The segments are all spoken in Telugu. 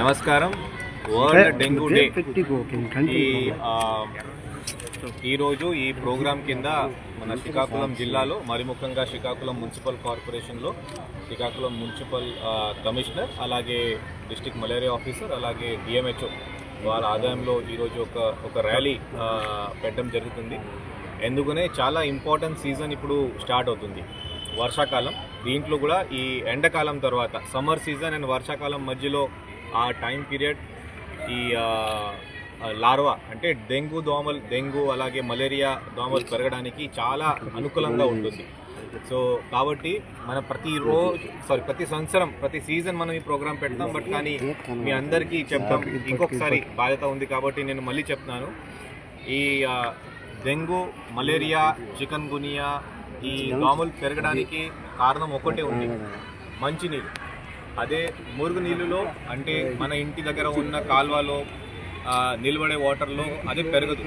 నమస్కారం. World dengue day. ఈ ఈరోజు ఈ ప్రోగ్రాం కింద మన శ్రీకాకుళం జిల్లాలో మరి ముఖ్యంగా శ్రీకాకుళం మున్సిపల్ కార్పొరేషన్లో శ్రీకాకుళం మున్సిపల్ కమిషనర్ అలాగే డిస్టిక్ మలేరియా ఆఫీసర్ అలాగే డిఎంహెచ్ఓ వాళ్ళ ఆదాయంలో ఈరోజు ఒక ఒక ర్యాలీ పెట్టడం జరుగుతుంది. ఎందుకనే చాలా ఇంపార్టెంట్ సీజన్ ఇప్పుడు స్టార్ట్ అవుతుంది. వర్షాకాలం దీంట్లో కూడా ఈ ఎండాకాలం తర్వాత సమ్మర్ సీజన్ అండ్ వర్షాకాలం మధ్యలో ఆ టైం పీరియడ్ ఈ లార్వా అంటే డెంగ్యూ దోమలు డెంగ్యూ అలాగే మలేరియా దోమలు పెరగడానికి చాలా అనుకూలంగా ఉంటుంది. సో కాబట్టి మన ప్రతి రోజు సారీ ప్రతి సంవత్సరం ప్రతి సీజన్ మనం ఈ ప్రోగ్రామ్ పెడతాం. బట్ కానీ మీ అందరికీ చెప్తాం ఇంకొకసారి బాధ్యత ఉంది కాబట్టి నేను మళ్ళీ చెప్తున్నాను. ఈ డెంగ్యూ మలేరియా చికన్ గునియా ఈ దోమలు పెరగడానికి కారణం ఒకటే ఉంది. మంచినీళ్ళు అదే మురుగు నీళ్ళలో అంటే మన ఇంటి దగ్గర ఉన్న కాల్వలో నిలబడే వాటర్లో అదే పెరగదు.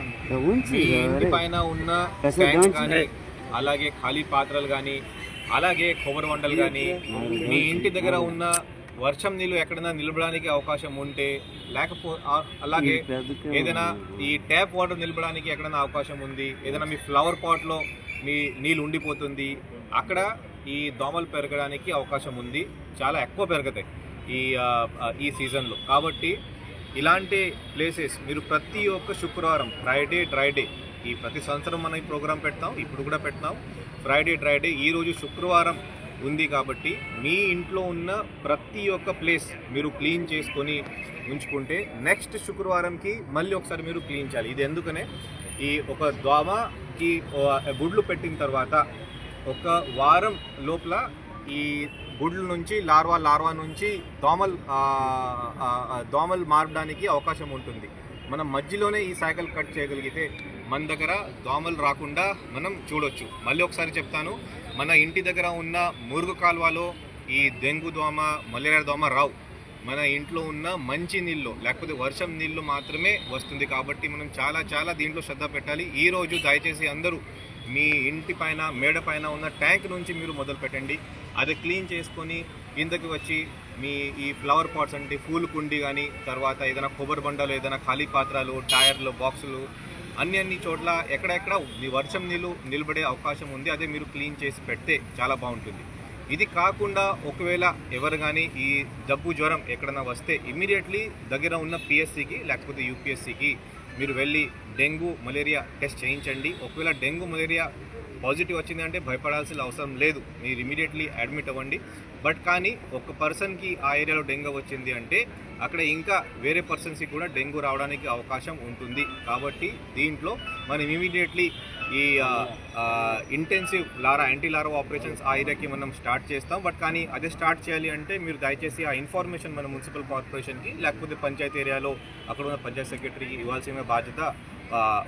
మీ ఇంటి పైన ఉన్న ట్యాంక్స్ కానీ అలాగే ఖాళీ పాత్రలు కానీ అలాగే కొబ్బరి వంటలు కానీ మీ ఇంటి దగ్గర ఉన్న వర్షం నీళ్ళు ఎక్కడైనా నిలబడానికి అవకాశం ఉంటే లేకపో అలాగే ఏదైనా ఈ ట్యాప్ వాటర్ నిలబడానికి ఎక్కడైనా అవకాశం ఉంది. ఏదైనా మీ ఫ్లవర్ పాట్లో మీ నీళ్ళు ఉండిపోతుంది. అక్కడ ఈ దోమలు పెరగడానికి అవకాశం ఉంది. చాలా ఎక్కువ పెరుగుతాయి ఈ ఈ సీజన్లో. కాబట్టి ఇలాంటి ప్లేసెస్ మీరు ప్రతి ఒక్క శుక్రవారం ఫ్రైడే డ్రైడే ఈ ప్రతి సంవత్సరం మనం ఈ ప్రోగ్రాం పెడతాం. ఇప్పుడు కూడా పెడతాం. ఫ్రైడే డ్రైడే ఈరోజు శుక్రవారం ఉంది కాబట్టి మీ ఇంట్లో ఉన్న ప్రతి ఒక్క ప్లేస్ మీరు క్లీన్ చేసుకొని ఉంచుకుంటే నెక్స్ట్ శుక్రవారంకి మళ్ళీ ఒకసారి మీరు క్లీన్ చేయాలి. ఇది ఎందుకనే ఈ ఒక దోమకి గుడ్లు పెట్టిన తర్వాత ఒక వారం లోపల ఈ గుడ్ల నుంచి లార్వా లార్వా నుంచి దోమలు దోమలు మారడానికి అవకాశం ఉంటుంది. మనం మధ్యలోనే ఈ సైకిల్ కట్ చేయగలిగితే మన దగ్గర దోమలు రాకుండా మనం చూడొచ్చు. మళ్ళీ ఒకసారి చెప్తాను మన ఇంటి దగ్గర ఉన్న మురుగు కాలువలో ఈ డెంగ్యూ దోమ మలేరియా దోమ రావు. మన ఇంట్లో ఉన్న మంచి నీళ్ళు లేకపోతే వర్షం నీళ్ళు మాత్రమే వస్తుంది కాబట్టి మనం చాలా చాలా దీంట్లో శ్రద్ధ పెట్టాలి. ఈ రోజు దయచేసి అందరూ మీ ఇంటి పైన మేడ పైన ఉన్న ట్యాంక్ నుంచి మీరు మొదలు పెట్టండి అది క్లీన్ చేసుకొని కిందకి వచ్చి మీ ఈ ఫ్లవర్ పాట్స్ అంటే పూల కుండి కానీ తర్వాత ఏదైనా కొబ్బరి బండలు ఏదైనా ఖాళీ పాత్రలు టైర్లు బాక్సులు అన్ని అన్ని చోట్ల ఎక్కడెక్కడ మీ వర్షం నీళ్ళు నిలబడే అవకాశం ఉంది అదే మీరు క్లీన్ చేసి పెడితే చాలా బాగుంటుంది. ఇది కాకుండా ఒకవేళ ఎవరు కానీ ఈ జబ్బు జ్వరం ఎక్కడైనా వస్తే ఇమీడియట్లీ దగ్గర ఉన్న పిఎస్సికి లేకపోతే యూపీఎస్సికి మీరు వెళ్ళి డెంగ్యూ మలేరియా టెస్ట్ చేయించండి. ఒకవేళ డెంగ్యూ మలేరియా పాజిటివ్ వచ్చిందంటే భయపడాల్సిన అవసరం లేదు. మీరు ఇమీడియట్లీ అడ్మిట్ అవ్వండి. బట్ కానీ ఒక పర్సన్కి ఆ ఏరియాలో డెంగ్యూ వచ్చింది అంటే అక్కడ ఇంకా వేరే పర్సన్స్కి కూడా డెంగ్యూ రావడానికి అవకాశం ఉంటుంది. కాబట్టి దీంట్లో మనం ఇమీడియట్లీ ఈ intensive larva anti larva operations ఆ ఏరియాకి మనం స్టార్ట్ చేస్తాం. బట్ కానీ అదే స్టార్ట్ చేయాలి అంటే మీరు దయచేసి ఆ ఇన్ఫర్మేషన్ మన మున్సిపల్ కార్పొరేషన్కి లేకపోతే పంచాయతీ ఏరియాలో అక్కడ ఉన్న పంచాయత్ సెక్రటరీకి ఇవ్వాల్సిన బాధ్యత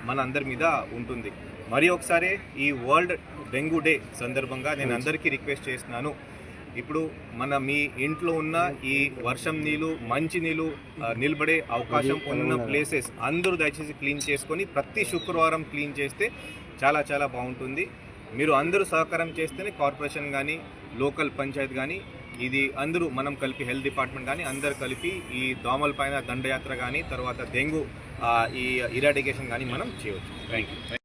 మన అందరి మీద ఉంటుంది. మరి ఒకసారి ఈ వరల్డ్ డెంగ్యూ డే సందర్భంగా నేను అందరికీ రిక్వెస్ట్ చేస్తున్నాను. ఇప్పుడు మన మీ ఇంట్లో ఉన్న ఈ వర్షం నీళ్ళు మంచి నీళ్ళు నిలబడే అవకాశం ఉన్న ప్లేసెస్ అందరూ దయచేసి క్లీన్ చేసుకొని ప్రతి శుక్రవారం క్లీన్ చేస్తే చాలా చాలా బాగుంటుంది. మీరు అందరూ సహకారం చేస్తేనే కార్పొరేషన్ కానీ లోకల్ పంచాయత్ కానీ ఇది అందరూ మనం కలిపి హెల్త్ డిపార్ట్మెంట్ కానీ అందరు కలిపి ఈ దోమల పైన దండయాత్ర కానీ తర్వాత డెంగ్యూ ఈ ఇరాడికేషన్ కానీ మనం చేయవచ్చు. Thank you